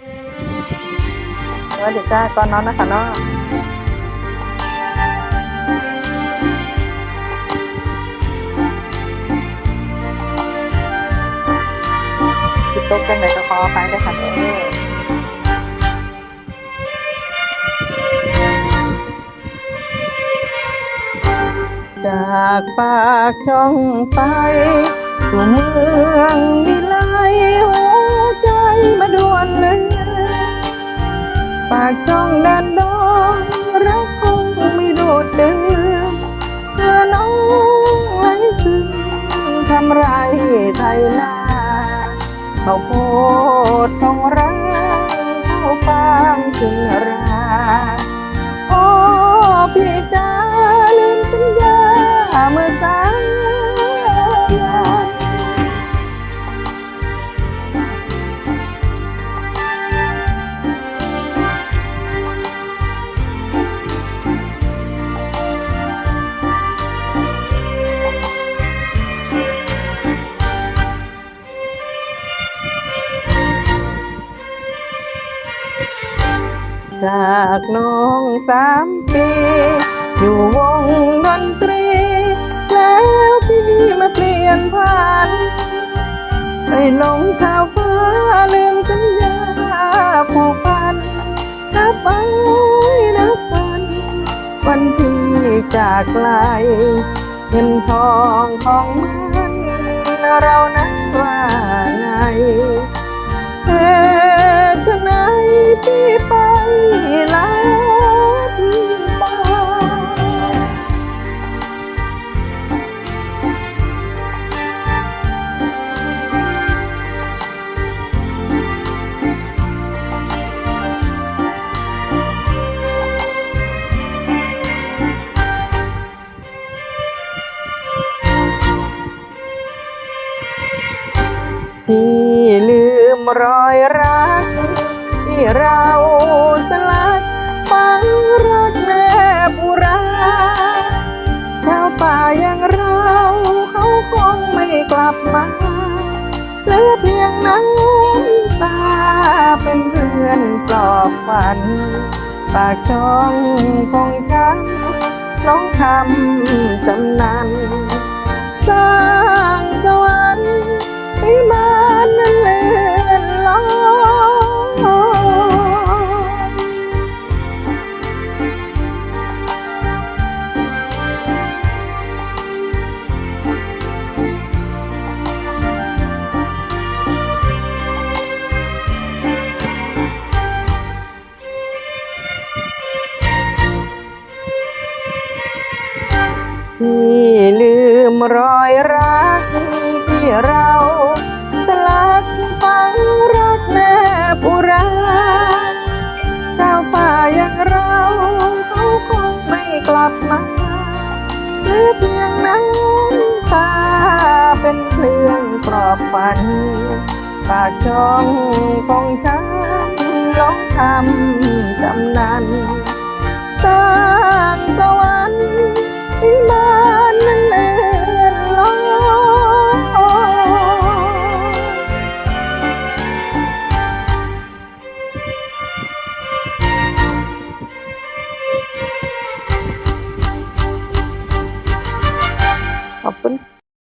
สวัสดีจ้าก่อนนอนนะคะเนาะคือตกจังไหนก็ขออภัยด้วยค่ะเด้อจากปากช่องไป สู่เมืองวิไลหัวากจ้องดันดองรักคงไม่โดดเดินเพื่อน้องไหลซึมทำไรไทยนาเขาโพดทองรังเข้าฟางขึ้นราโอ้พี่ จากน้องสามปี อยู่วงดนตรี แล้วพี่มาเปลี่ยนผ่านไปลงชาวฟ้าลืมสัญญาผูกพันนับไปนับวันวันที่จากไกลเงินทองของมันเรานั้นว่า พี่ลืมรอยรัก ที่เราสลัดฝังรักแม่ปุราชาวป่าอย่างเราเขาคงไม่กลับมาเหลือเพียงน้ำตาเป็นเพื่อนปลอบฝัน ปากช่องของฉันน้องคำจำนันสร้างสวรรค์ ที่ลืมรอยรักที่เราสลักฝังรักแนบอุราชาป่าอย่างเราเขาคงไม่กลับมาหลือเพียงน้ำตาเป็นเครื่องปลอบฝันปากช่องของฉันลองทำจำ